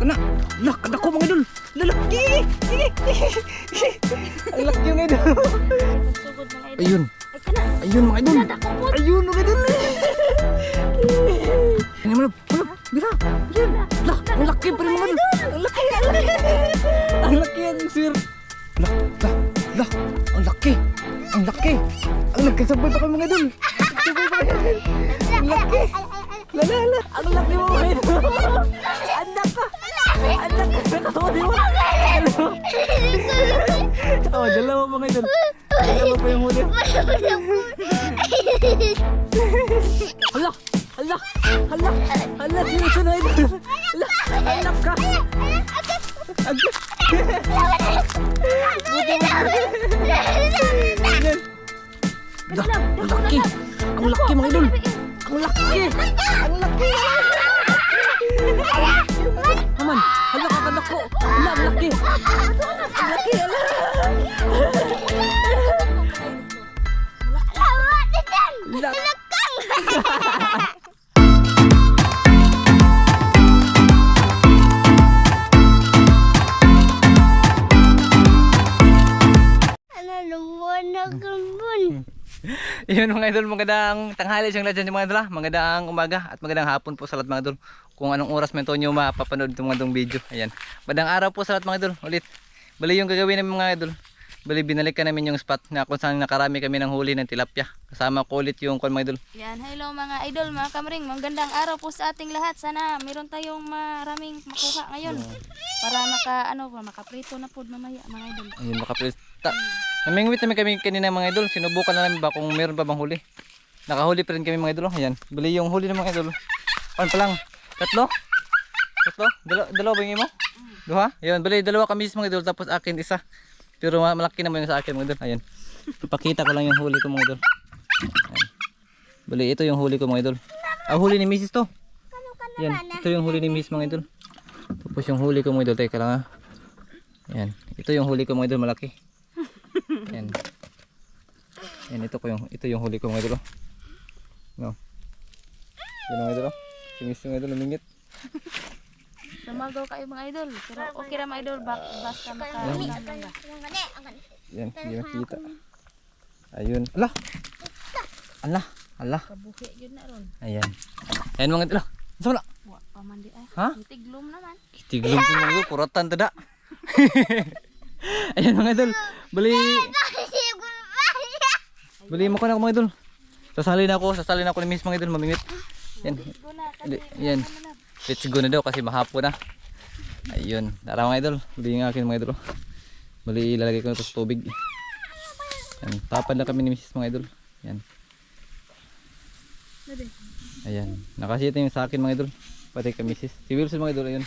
Kana. Lah, kadako mga idol. Lalaki. Ang laki yung idol. Pagsugod mga idol. Ayun. Ayun mga idol. Dako. Ayun mga idol. Ini malap, malap. Bila. Ayun. Lah, ang laki pa rin mga idol. Ang laki, ang laki. Ang laki ang sir. Lah, lah, lah. Ang laki. Ang laki. Ang laki sabay pa kayo mga idol. Sabay pa kayo. Ang laki. La la la. Ang laki mo mga idol. Anak ka. Anak ka. Nakawa di. Ano? Oh, dalawa mga idol. Dalawa pa yung huli. Hala! Hala! Hala! Hala! Sinusun na ito! Hala! Hala ka! Agad! Buti mo! Yan! Hala! Ang laki! Ang laki mga idol! Ang laki! Ang laki! Ko! Ang laki! Ang laki! Hala! Hala! Ano naman nagambon? Yun mga idol, magandang tanghali siyang lahat dyan mga idol ha. Magandang umaga at magandang hapon po sa lahat mga idol. Kung anong oras man ito nyo mapapanood itong mga video. Ayan. Magandang araw po sa lahat mga idol. Ulit. Bali yung gagawin namin mga idol. Bali binalikan namin yung spot na kung saan nakarami kami ng huli ng tilapia. Kasama ko ulit yung kung mga idol. Yan, hello mga idol, mga kamring. Magandang araw po sa ating lahat. Sana meron tayong maraming makuha ngayon. Para maka, ano makaprito na po mamaya mga idol. Ayun makapilita. Namingwit namin kami kanina mga idol. Sinubukan na namin ba kung meron pa bang huli. Nakahuli pa rin kami mga idol. Ayan. Bali yung huli ng mga idol. Ano pa lang? Tatlo? Tatlo? Dalawa, dalawa ba yung imo? Duha? Ayun. Bali dalawa kami mga idol. Tapos akin isa. Pero ma- malaki naman yung sa akin mga idol. Ayan. Ipakita ko lang yung huli ko mga idol. Ayan. Bali ito yung huli ko mga idol. Ah huli ni Mrs. to. Yan. Ito yung huli ni Mrs. mga idol. Tapos yung huli ko mga idol. Teka lang ha. Ayan. Ito yung huli ko mga idol. Malaki. Yan. Yan ito ko yung ito yung huli ko mga idol. oh. No. Yan mga idol. Oh. Kimis yung idol lumingit. Sumagaw kayo mga idol. Pero okay ra mga idol, bak basta maka lang ba. Yan, hindi makita. Ayun. Ala. Ala. Ala. Kabuhi yun na ron. Ayan. Ayan mga idol. Saan na? Wa pa man di ay. Ha? Tiglom naman. Tiglong po mga idol. Kuratan tada. Ayan mga idol. Bali. Bali mo ko na ako mga idol. Sasali na ako. Sasali na ako ni Miss mga idol. Mamingit. Yan. Yan. Let's go na daw kasi mahapon na. Ayun. Tara mga idol. Bali nga akin mga idol. Bali ilalagay ko na ito sa tubig. Yan. Tapad na kami ni Mrs. mga idol. Yan. Ayan. Nakasita yung sa akin mga idol. Pati kay Mrs. Si Wilson mga idol. Ayun.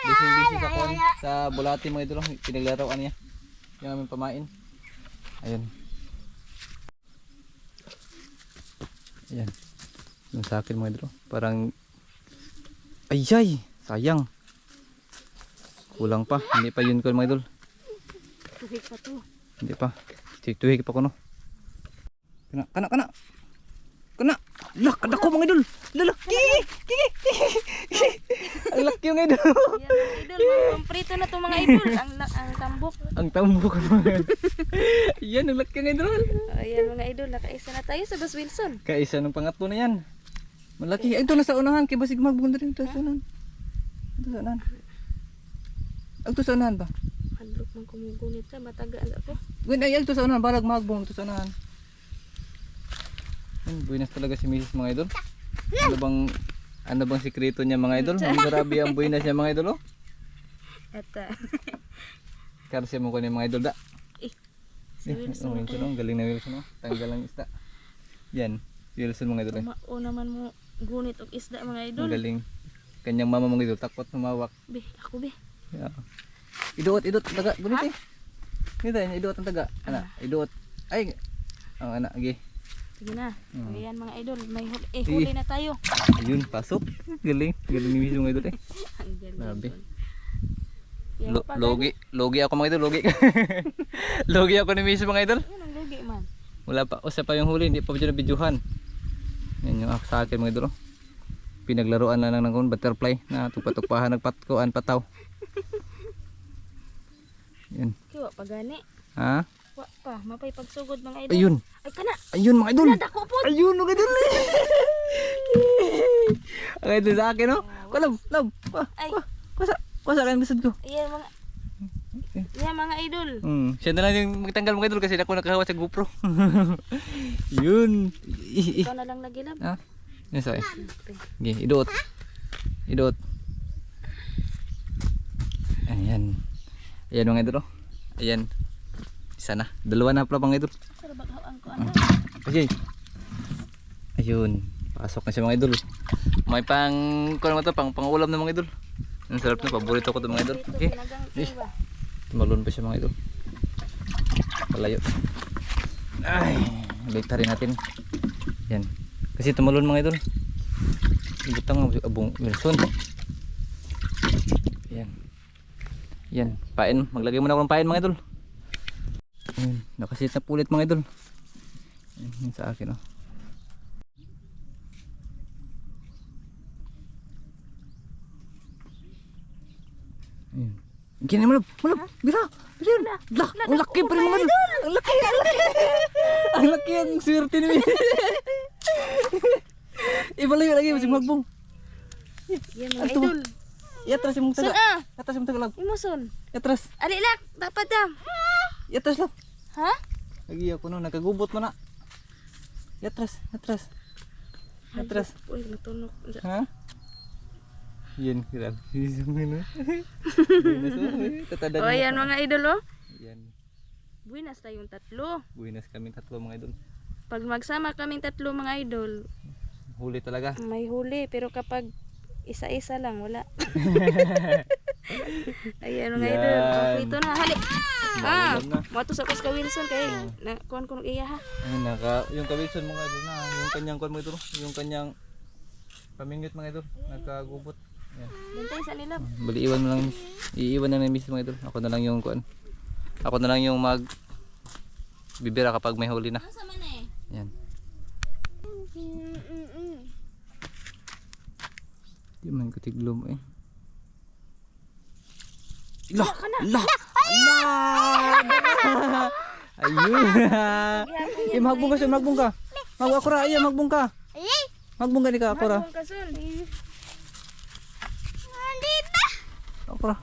Busy busy sa kon sa bulati mga idol. Pinaglaruan niya. Yung aming pamain. Ayun. Ayan. Yung sa akin mga idol. Parang Ayay, sayang. Kulang pa. Hindi pa yun ko mga idol. Tuhig pa to. Hindi pa. Tuhig pa ko no. Kana, kana, kana. Kana. Lah, kada ko mga idol. Lala, kiki, kiki, kiki. Ang laki yung idol. Yan idol, pamprito na to mga idol. Ang ang tambok. ang tambok Yan, ang laki yung idol. Ayan mga idol, nakaisa na tayo sa Bus Wilson. Kaisa ng pangatlo na yan. Malaki. Ay, ito na sa unahan. Kaya basig magbunda rin ito sa unahan. Ito sa unahan. Ang ito sa unahan ba? Handlok man kumugunit na, mataga ako. Ay ito sa unahan, balag magbong ito sa unahan. Yan, buinas talaga si Mrs. mga idol. Ano bang ano bang sikreto niya mga idol? Ang grabe ang buinas niya mga idol oh. Uh, Kasi mo ko ni mga idol da. eh, si Eh, Wilson. oh, Wilson oh, galing na Wilson oh. Tanggal ang isda. Yan, si Wilson mga idol. eh. Tumao naman mo gunit og isda mga idol. Ang galing. Kanyang mama mga idol takot humawak. Be, ako be. Yeah. Iduot, iduot taga. Gunit eh. Dito, iduot ang taga. Ana, iduot. Ay, ang ana, agi. Sige na. Mm. Ayan mga idol, may huli, eh, huli na tayo. Ayun, pasok. Galing. Galing ni Miss mga idol eh. Ang galing. Grabe. Yan Lo- logi, logi ako mga idol, logi. logi ako ni Miss mga idol. Yan ang lugi man. Wala pa, usa pa yung huli, hindi pa dyan na videohan. Yan yung ako sa akin mga idol. oh. pinaglaruan na lang ng butterfly na tupatukpahan nagpatkuan pataw. Yan. Kiwa pa gani. Ha? Wa pa, mapay pagsugod mga idol. Ayun. Ay kana. Ayun mga idol. Dako. Ayun mga idol. Ang idol sa akin no. Kalab, lab. Ay. Kusa, kusa kan bisad ko. Iya mga Iya mga idol. Hmm, siya na lang yung magtanggal mga idol kasi ako nakahawa sa GoPro. Yun. Ikaw na lang nagilab. Ha? Yes, ay. Okay, idot. Idot. Ayan. Ayan mga idol. oh. Ayan. Isa na. Dalawa na pala mga idol. Ano. Okay. Ayun. Pasok na siya mga idol. May pang kuno mo to pang pangulam na mga idol. Ang sarap na paborito ko to mga idol. Okay. Eh. Tumalon pa siya mga idol. Palayo. Ay, balik rin natin. Yan. Kasi tumalon mga idol. Butang ang abong Wilson. Yan. Yan, pain. Maglagay muna ako ng pain mga idol. Yan, nakasit na pulit mga idol. Yan, yun sa akin oh. Ayan. Gini malap, malap, bira, bira, ang laki pa rin mga idol, ang laki, ang laki, ang laki ang swerte ni Mimi. Ibalayo lagi, masing magbong. Yan mga idol. Iatras yung Sun taga, ah. iatras yung taga lang, Imuson. iatras, Ali lak, dapat dam. Iatras lang. Ha? Lagi ako no, nagkagubot mo na. Iatras, iatras, iatras. Uy, natunog. Ha? Yan, grabe. Ano. Tatada O yan mga idol oh. Yan. Buenas tayong tatlo. Buinas kami tatlo mga idol. Pag magsama kaming tatlo mga idol, Huli talaga. may huli. Pero kapag isa-isa lang, wala. Ayan mga idol. Yan. Kompleto na. Hali. Ah, Magulam na. matos ako sa Wilson kay na kuan ko iya ha. Ay, naka, yung kabilson mga idol na, yung kanyang kwan mga idol, yung kanyang pamingit mga idol, nagkagubot. Yan. Bantay sa nila. Bali iwan mo lang, iiwan na ng miss mga idol. Ako na lang yung kwan. Ako na lang yung mag bibira kapag may huli na. Man eh? Yan. Di man ko tiglom eh. La! La! La! Ayun! Eh, magbong ka siya, magbong ka. Mag ako ra, ayan, magbong ka. Magbong ka ni ka, ako ra. Kung kasun. Ako ra.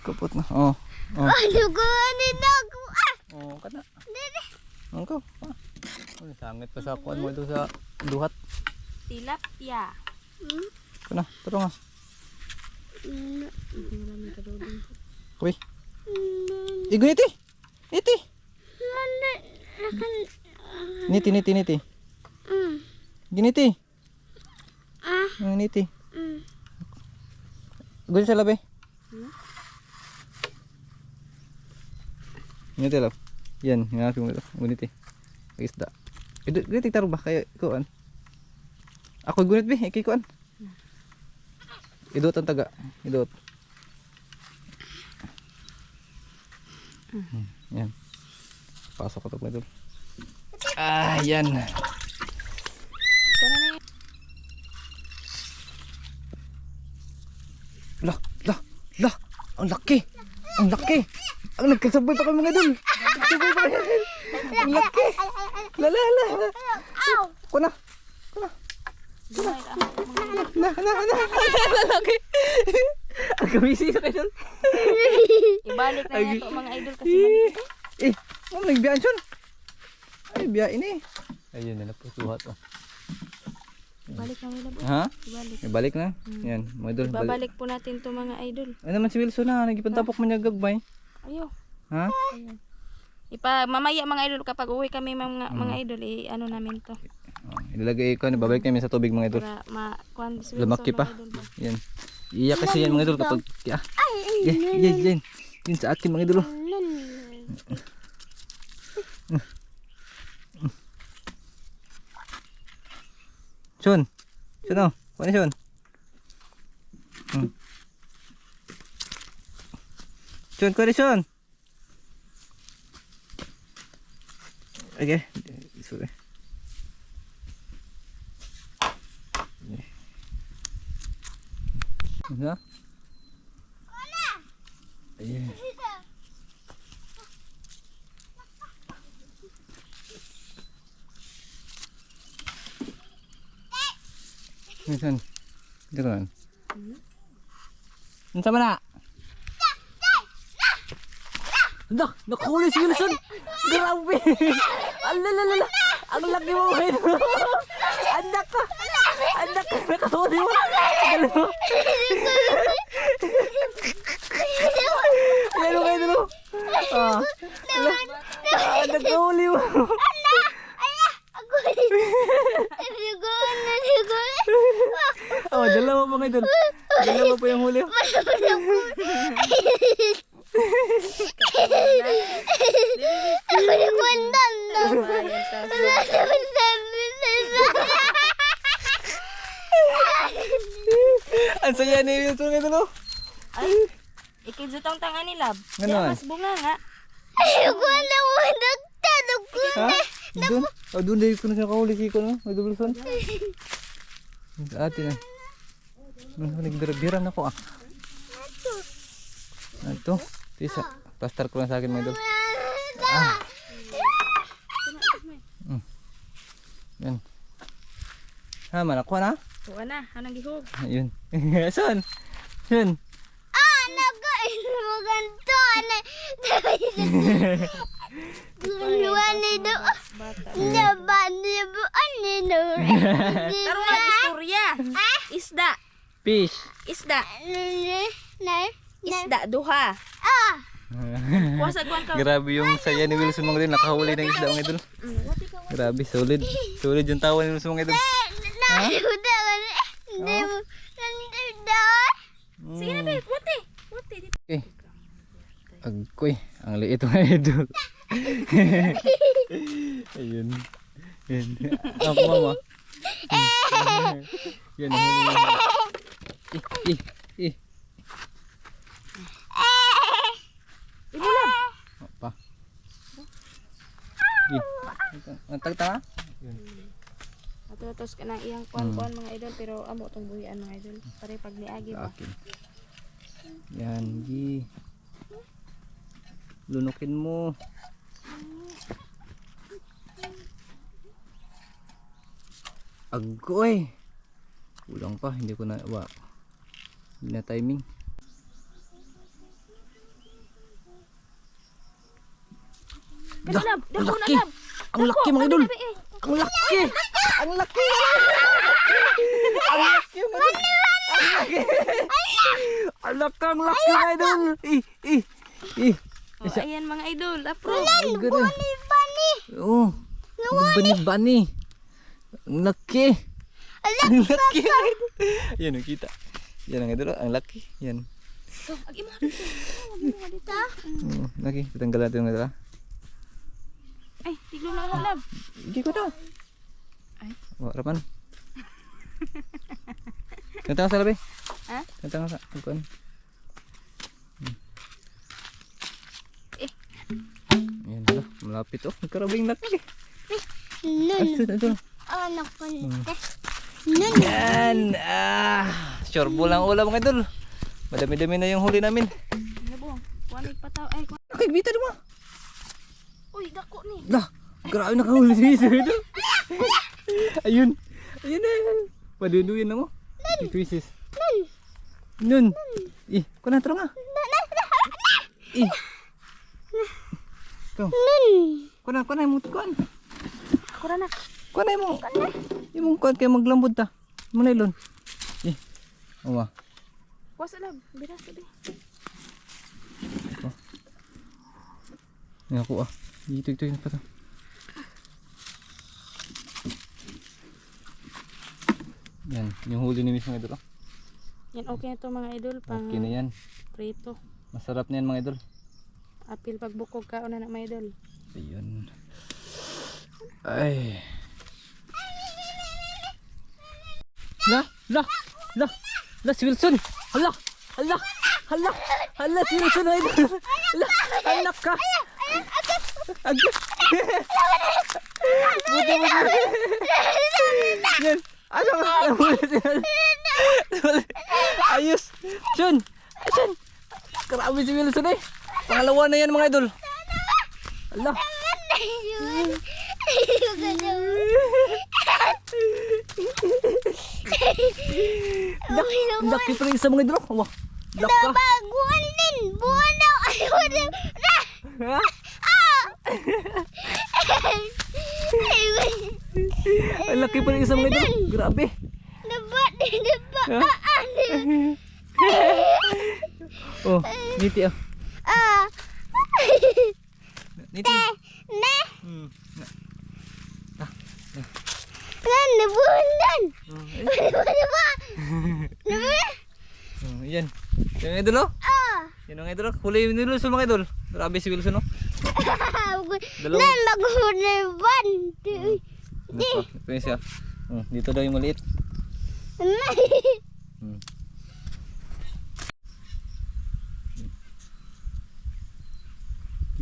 Kapot na. Oh. Oh. Ano ako? Ah! Oh, kana. Ang ko. Ah. Oh, sangit pa sa kuan mo ito sa duhat. Tilapia. Kana, taro nga. Uy. Igo niti. Niti. Niti, niti, niti. Giniti. Ah. Niti. Gusto sa labi. Niti lab. Yan, yung aking mo. Guniti. Isda. Guniti taro ba? Kaya, kuan. Ako gunit bi, ikay kuan. Idot ang taga. Idot. Hmm, Yan. Pasok ko ito idol. Ah, yan. Kuno na yun. La, la, la. Ang laki. Ang laki. Ang nagkasabay pa kami mga idol. Nagkasabay pa kami. Ang laki. La, la, la. Kuna. Na, na, na. Ang laki. Ang kamisi sa idol. Ibalik na niya to mga idol kasi mali. Eh, oh, nagbiyaan siya. Ay, biyain eh. Ayun, na po suhat oh. Ibalik na nila. Ha? Ibalik. Ibalik na. Yan, mga idol. Balik. Babalik po natin to mga idol. Ano naman si Wilson na, nagipantapok man niya gagbay. Ayo. Ha? Ipa mamaya mga idol kapag uwi kami mga mga idol i ano namin to Oh, ilalagay ko, babalik namin sa tubig mga idol. para Lumaki pa. Yan. Iiyak kasi yan mga idol kapag... Ah, yan, yan, yan. Yan sa akin mga idol. Sean. Sean oh. Kuha ni Sean. Hmm. Kuha ni Sean. Okay. Sorry. Ano? Ayan. Minsan. Dito ka Ano sa mana? Dah, nakahuli si Wilson. Grabe. Alalala. Ang laki mo. Anak ka. Anak ka. Nakahuli mo. Galing mo. Ayan mo kayo dalo. Ah. Ala. Ah, nakahuli mo. Ako Sigo na sigo. Oh, dalawa pa ngayon. Dalawa pa yung huli. Ako nagwandan na. Ang saya ni Wilson ngayon dalo. Ay, ikizutang tanga ni Lab. Ano ay? mas bunga nga. Ako na mo nagtanong ko. Ha? Doon? Oh, doon dahil ko na nakahuli si ko no? May Wilson. Ate na. Ano, Nagbiran ako ah. Ito. Pisa. Plaster ko lang sa akin mga idol. Ah. Mm. Yan. Ha, manakuha na? Tuwa na, anang gihog. Ayun. Saan? Saan? Ah, nakain mo ganito. Ano? Duluan ni do. Naba ni bo ani no. Karon nga istorya. Isda. Fish. Isda. Na Isda duha. ah. Kuha. Grabe yung saya ni Wilson mga idol. Nakahuli ng isda mga idol. Grabe, solid. Solid yung tawa ni Wilson mga idol. Na udah kan. Hindi mo. Hindi daw. Sige na, babe. Wati. Wati. Okay. Agkoy, ang liit mga idol. Ayun. Ayun. Ako mama. Yan. Eh, eh, eh. Imulam. Pa. Eh. Ang tagtanga? Atutos ka ng iyang kuwan-kuwan mga idol. Pero amo itong buhian mga idol. Pare pag niagi ba. akin. Yan, gi. Lunukin mo. Agoy. Kulang pa, hindi ko na wa. Hindi na timing. Lab. ang laki. Ang laki mga idol. Eh. Ang laki. Ang laki. Ang laki. Ang laki. Ang laki, ang laki idol. Eh, eh, eh. Oh, ayan mga idol. Approve. Ang ganda. Bani. Oo. Bani-bani. Ang laki. Ang laki. Yan, nakita. Yan ang idol. Ang laki. Yan. Dito. Ag imo dito. Oo, laki. Patanggal natin ang idol. Ay, tiglo na ako lab. Hindi ko daw. Ay. Wala rapan. Ka sa labi. Ha? Ka sa. Kuan. Eh. Ayan hala. Malapit oh. Nagkarabing laki. Ay, ito, ito. Anak ko. Hmm. Nun. Yan. Ah. Sure lang ulam mga idol. Madami-dami na yung huli namin. Ano bo? Kuwan pataw. Ay, kuwan. Nakikita mo. Uy, dako ni. Lah, grabe nakahuli si Miso ito. Ayun. Ayun na. Paduduyan na mo. Si Twisis. Nun. Eh, kung natro nga. Eh. Ikaw. Kung na, kung na, imong kuan. Ra na. Kung na, imong. Imong kuan kayo maglambod ta. Imong nailon. Eh. Owa. Kuha sa lab. Biras sabi. Yan ako ah. Dito, ito, ito pa to. Yan, yung huli ni Miss mga idol. oh. Yan okay na to mga idol. Pang Okay na yan. prito. Masarap na yan mga idol. Apil pagbukog ka una na mga idol. Ayun. Ay. La, la, la, la si Wilson. Hala, hala, hala, hala si Wilson ay. La, anak ka. Agad. Buti mo Yan. Ano nga? Ayos. Action! Action! Grabe si Wilson eh. Pangalawa na yan mga idol. Allah. Lak, laki pa rin isa mga idol. Wah, lak ka. Baguan din. Buwan daw. Ayaw na. Na. Ha? Ang laki pa rin isa mga idol. Grabe. Dapat. Dapat. Oh, niti ah. Ah. Niti. Na. Hmm. Nan. Nabuhan dan. Oh, eh. Ba? Oh, yan. Yan mga idol oh. Ah. Yan mga idol oh. Huli ni Wilson mga idol. Grabe si Wilson oh. Dalawa. Nan. Baguhan. Ano pa? Ito yung siya. Oh, dito daw yung maliit. Hmm.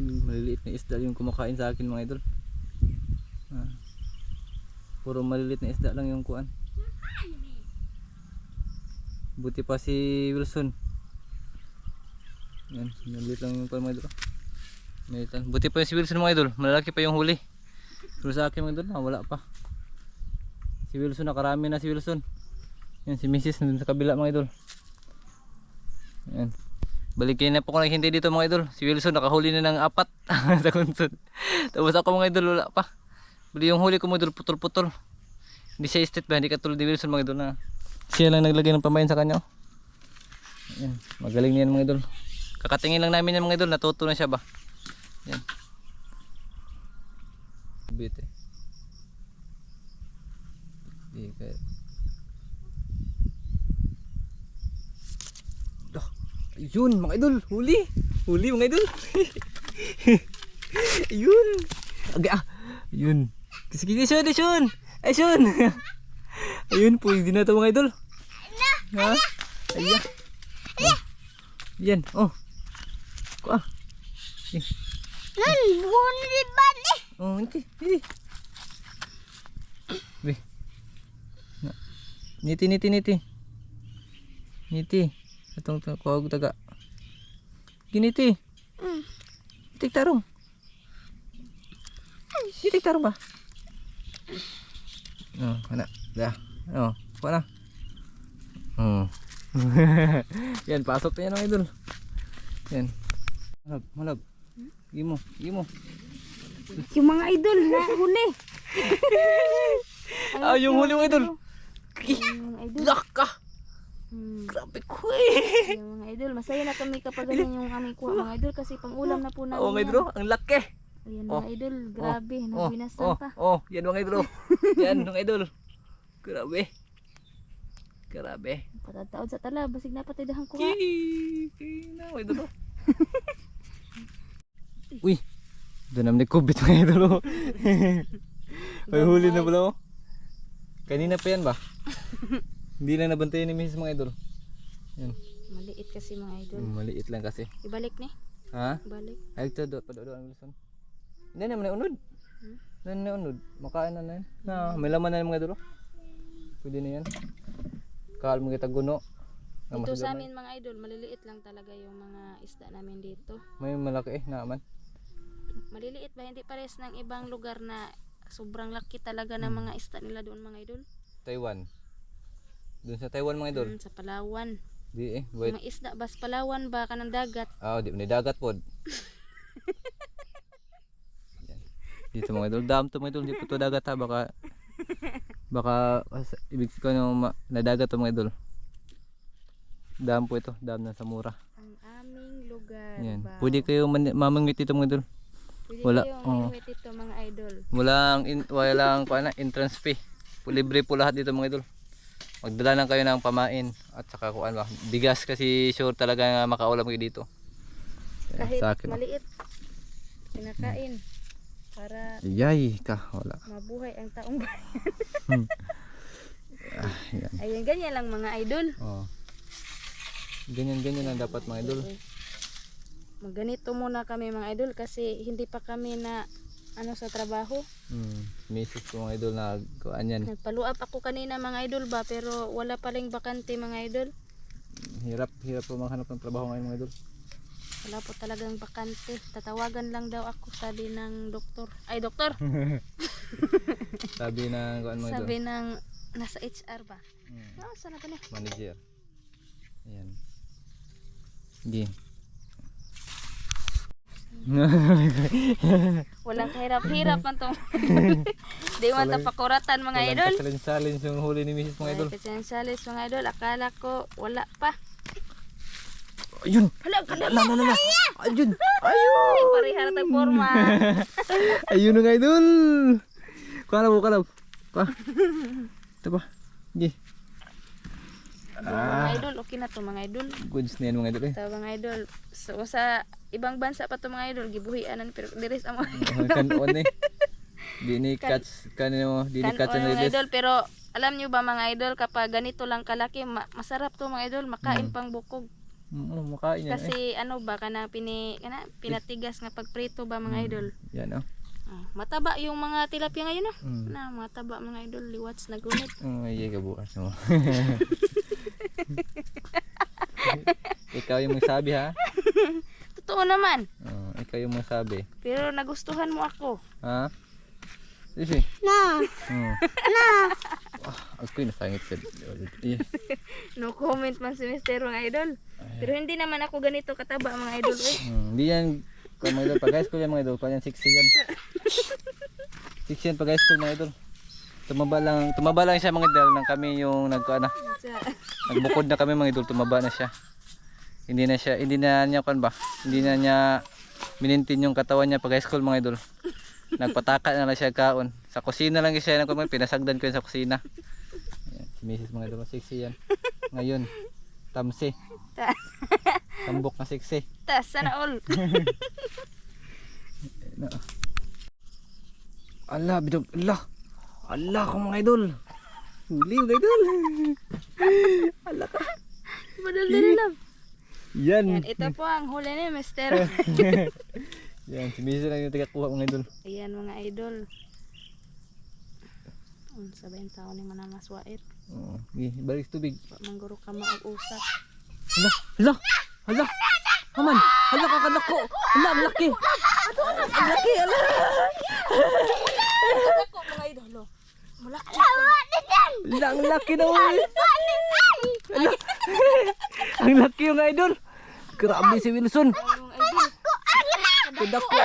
Yung maliliit na isda yung kumakain sa akin mga idol. Ah. Puro maliliit na isda lang yung kuan. Buti pa si Wilson. Yan, maliliit lang yung mga idol. Maliliit lang. Buti pa si Wilson mga idol. Malalaki pa yung huli. Pero sa akin mga idol, wala pa. Si Wilson, nakarami na si Wilson. Yan si Mrs. nandun sa kabila mga idol. Yan. Balikin na po ko naghintay dito mga idol. Si Wilson nakahuli na ng apat sa kunsod. Tapos ako mga idol wala pa. Bali yung huli ko mga idol putol-putol. Hindi siya estate ba? Hindi katulad ni Wilson mga idol na siya lang naglagay ng pamain sa kanya. oh. Yan. Magaling niyan mga idol. Kakatingin lang namin yan mga idol. Natuto na siya ba? Yan. Bit eh. Di ka. Dah. Ayun mga idol, huli. Huli mga idol. Ayun. Agay ah. Kasi kasi Sean, eh, Sean. Ay Sean. Ayun, pwede na ito mga idol. Ha? Ayan. Oh. Yan, oh. Kuha. Eh. Nan. Buwan di ba ni? Oh, hindi. Hindi. Be. Na. Niti, niti, niti. Niti. Atong to kuha og taga. Giniti. Mm. Tik tarong. Tik tarong ba? Oh, ana. Da. Oh, kuha na. Oh. yan, pasok na yan mga idol. Yan. Malab, malab. Gimo, gimo. Yung mga idol na huli. Ah, yung huli mga idol. Mga. Lak ka. Hmm. Grabe ko eh. Yung mga idol, masaya na kami kapag ganyan yung aming kuha mga idol kasi pang ulam na po namin Oh, mga yan. idol, ang laki. Ayan Oh. mga idol, grabe, Oh, nabinasan oh, pa. oh, yan mga idol. yan mga idol. Grabe. Grabe. Patataod sa tala, basig na patay dahang kuha. Kii, na mga idol. Uy, doon naman nagkubit mga idol. oh. May huli na pala oh. Kanina pa yan ba? Hindi na nabantayan ni Mrs. mga idol. Yan. Maliit kasi mga idol. Mm, Maliit lang kasi. Ibalik ni, Ha? ibalik. Ay, ito, do, padodo ang Wilson. Hindi naman na unod. Hindi na unod. Makain na na yan. Na, may laman na yung mga dulo. Pwede na yan. Kaal mo kita guno. Na Dito sa amin mga idol, maliliit lang talaga yung mga isda namin dito. May malaki eh, naman. Maliliit ba? Hindi pares ng ibang lugar na sobrang laki talaga ng Hmm. mga isda nila doon mga idol. Taiwan. Doon sa Taiwan mga idol. Mm, sa Palawan. Di eh, wait. Mga isda, bas Palawan ba ka ng dagat? Ah, di ni dagat pod. Dito mga idol, dam to mga idol, di po to dagat ha, baka baka ibig ko no na dagat to mga idol. Dam po ito, dam na sa mura. Ang aming lugar. Yan. Wow. Pwede kayo man- mamangit dito mga idol. Wala, oh. ito mga idol. Walang in, walang kuan na entrance fee. Libre po lahat dito mga idol. Magdala lang kayo ng pamain at saka kuan ba. Bigas kasi sure talaga na makaulam kayo dito. Yan, Kahit sa akin. oh. maliit, pinakain. Para Yay ka, wala. mabuhay ang taong bayan. Ah, yan. Ayan, ganyan lang mga idol. Oh. Ganyan ganyan lang dapat mga idol. Magganito muna kami mga idol kasi hindi pa kami na ano sa trabaho. Hmm. Misis ko mga idol na kuan yan. Nagpaluap ako kanina mga idol ba pero wala pa ring bakante mga idol. Hirap, hirap po maghanap ng trabaho ngayon mga idol. Wala po talagang bakante. Tatawagan lang daw ako sabi ng doktor. Ay, doktor! Sabi ng kuan mga idol. Sabi ng nasa HR ba? Mm, Oh, sana ba na? manager. Ayan. Sige. Walang kahirap-hirap man tong. Di man ta pakuratan mga idol. Walang challenge yung huli ni Mrs. mga idol. Ay, Kasensalis mga idol. Akala ko wala pa. Ayun! Hala, ala! Ayun! Ay, parihara tag forma. Ayun nga idol! Kalaw, kalaw. Pa. Ito pa. Sige. Mga idol, okay na to mga idol. Goods na yan mga idol eh. Ito mga idol. So sa ibang bansa pa to mga idol, gibuhianan pero diris amo. Kanon eh. Di ni catch kanino, di ni catch mga release. idol pero alam nyo ba mga idol kapag ganito lang kalaki ma- masarap to mga idol makain pang bukog Oo, makain yan eh. kasi ano ba kana pini kana pinatigas nga pagprito ba mga idol Yan oh. Ah, mataba yung mga tilapia ngayon no Mm. na mataba mga idol liwats na gunit Oh, iya ka bukas mo. ikaw yung magsabi ha. Totoo naman Oh, ikaw yung magsabi. pero nagustuhan mo ako Ha? Sige. Na. Hmm. Na. Ah, ako yung nasangit ka. Iya. no comment man si Mister mga idol pero hindi naman ako ganito kataba mga idol eh. Hmm, Hindi yan. Kung mga idol, pag high school yan mga idol, kung yan 6 yan. 6 yan pag high school mga idol. Tumaba lang, tumaba lang siya mga idol nang kami yung nagkuana. Sa- Nagbukod na kami mga idol, tumaba na siya. Hindi na siya, hindi na niya kuan ba? Hindi na niya minintin yung katawan niya pag high school mga idol. Nagpataka na lang siya kaon. Sa kusina lang siya nang kuan pinasagdan ko yan sa kusina. Si Mrs. mga idol, sexy yan. Ngayon, tamsi. ta- Tambok na sexy. tas sana all Na. Ala, bidog. Ala. Ala ko mga idol. Huli mga idol. Ala ka. Badal na lang. Yan. Yan, ito po ang huli ni Mister. Yan, si Mrs. lang yung tagakuha mga idol. Ayan mga idol. Um, sabayin tao ni manamaswait. Oo. Okay, balik sa tubig. Mangguro ka maag-usap. Hala, hala, hala. Haman, hala ka kanak ko. Hala, ang laki. Ang laki, hala. Ako mga idol. Malaki. Hala, ang laki na uy. Ang laki yung idol. Grabe si Wilson. Kudak ko.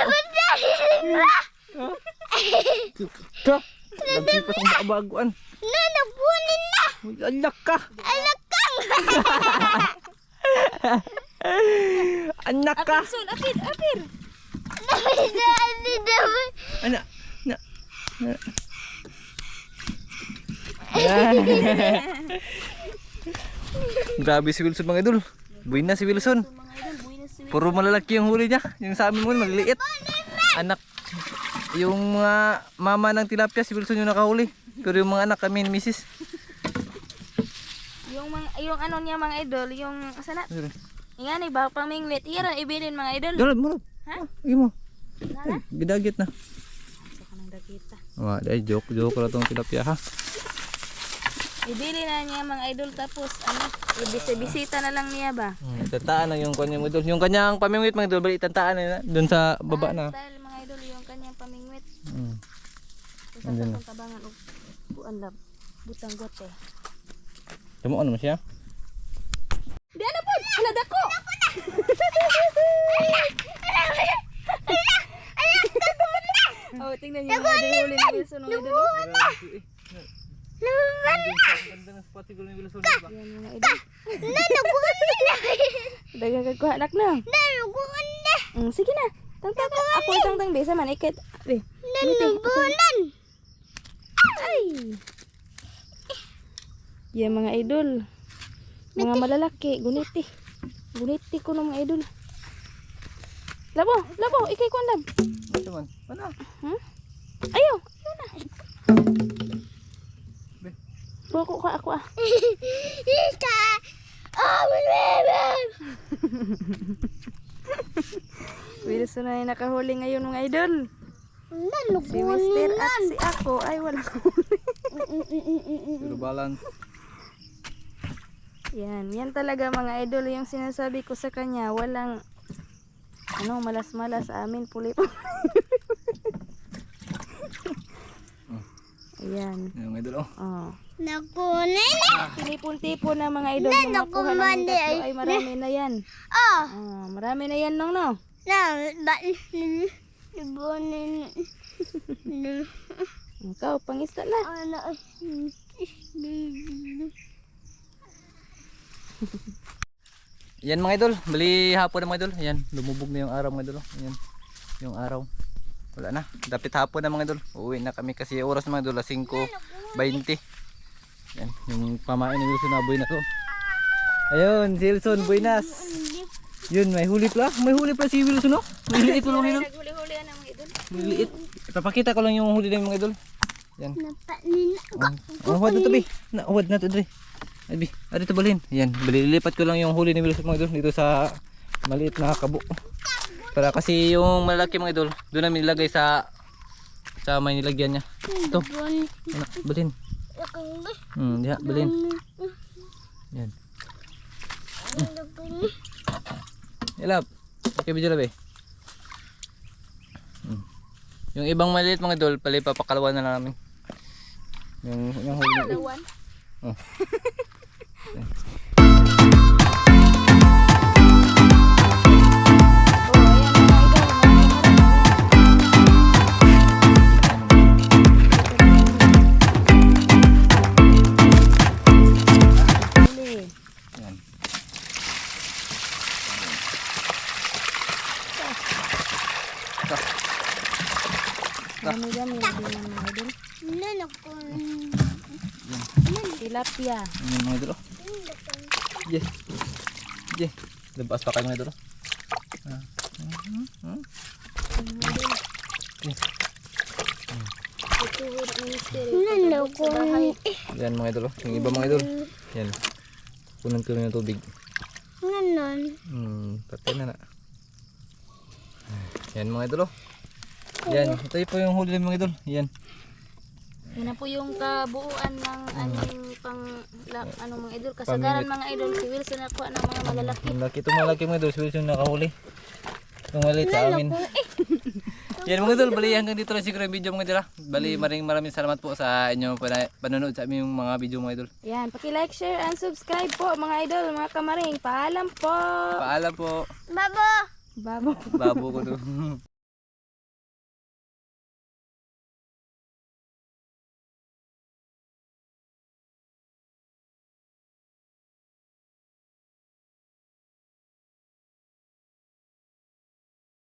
Ta. Lagi pa sa baguan. Na, nabunin na. Alak ka. Alakang. Anak ka. Apir, apir. Dami. Anak. Na. Yan. Grabe si Wilson mga idol. Buhay na si Wilson. Puro malalaki yung huli niya. Yung sa amin mo, magliit. Anak. Yung mga mama ng tilapia, si Wilson yung nakahuli. Pero yung mga anak kami, misis. Yung mga yung ano niya mga idol, yung sana Ano Nga ni ba pamingwit. Iyan ibilin mga idol. Dalad mo. Ha? Ha? Igi mo. Ay, Gidagit na. Sa kanang dagita. Wah, dahil joke, joke lang tong tilapia ha. Ibili na niya mga idol tapos ano, ibisita na lang niya ba? Hmm, tataan lang yung kanyang idol. Yung kanyang pamimit mga idol, balik tataan na doon sa baba na. Style mga idol yung kanyang pamingwit. Hmm. Sa sa tabangan og buan lab. Butang gote. Tumuan mo siya. Di ano po? Hala dako. Oh, tingnan niyo mga idol huli Wilson ng idol. Oh. Ganda ng siguro ni Wilson, idol. Na. Dagang ko anak na. Na, nabunin na. Mm, sige na. Ka. Ako itang tang besa man ikit. Be. Na, nabunan. Ay. Yan mga idol. Mga malalaki, guniti. Guniti ko ng mga idol. Labo, labo, ikay ko. Ito man. Ano? Hmm? Ayaw, ayaw na. Buko ka ako ah. Ika. Oh, bebe. Wilson na yung nakahuli ngayon mga idol. Si Mister at si ako ay wala kahuli. Zero balance. Yan, yan talaga mga idol yung sinasabi ko sa kanya. Walang ano, malas-malas amin puli po. Ayan. Yan mga idol oh. Oh. Nakunin. Tinipon-tipon na mga idol yung makuha namin tatlo ay marami na yan. Oh. Oh, marami na yan nong no. Na, ba, nabunin. Ikaw, pangista na. Ano, Yan mga idol, bali hapon na mga idol. Ayan, lumubog na yung araw mga idol. oh. Ayan, yung araw. Wala na, dapit hapon na mga idol. Uuwi na kami kasi oras mga idol, 5.20. Yan, yung pamain ni Wilson na boy na to. Ayun, si Wilson, buenas. Yun, may huli pala. May huli pala si Wilson, no? May liit pa mga idol. Naghuli-huli na mga idol. May liit. Ipapakita ko lang yung huli ng mga idol. Yan. Oh, huwad na to, Bi. Na, huwad na to, Dre. Ay, Bi. Ah, dito balhin. Yan. Balilipat ko lang yung huli ni Wilson mga idol dito sa maliit na kabo. Para kasi yung malaki mga idol, doon namin nilagay sa sa may nilagyan niya. Ito. Ano, balhin. Hmm, diha, balhin. Yan. Ilap. Okay, video labi. Hmm. Yung ibang maliit mga idol, pala ipapakalawa na lang namin. Yung, yung huli na Lawan. Oh. Oh, Tilapia. Yan mga idol. oh. Yeah. Yeah. Labas pa kayo mga idol. oh. Ah. Ituhod ang mister. Yan mga idol. oh. Yung iba mga idol. Yan. Punan ko ng tubig. Nganon. Hmm, patay na na. Yan mga idol. oh. Yan. Ito po yung huli ng mga idol. Yan. Yan na po yung kabuuan ng aming pang la, ano mga idol. Kasagaran mga idol. Si Wilson nakuha ng mga malalaki. Malaki itong malaki mga idol. Sila yung nakahuli. Itong maliit sa amin. Yan mga idol, bali hanggang dito lang siguro yung video mga idol. ah. Bali maraming maraming salamat po sa inyong panonood sa aming mga video mga idol. Yan. Paki-like, share, and subscribe po mga idol. Mga kamaring. Paalam po. Paalam po. Babo. Babo. Babo ko to.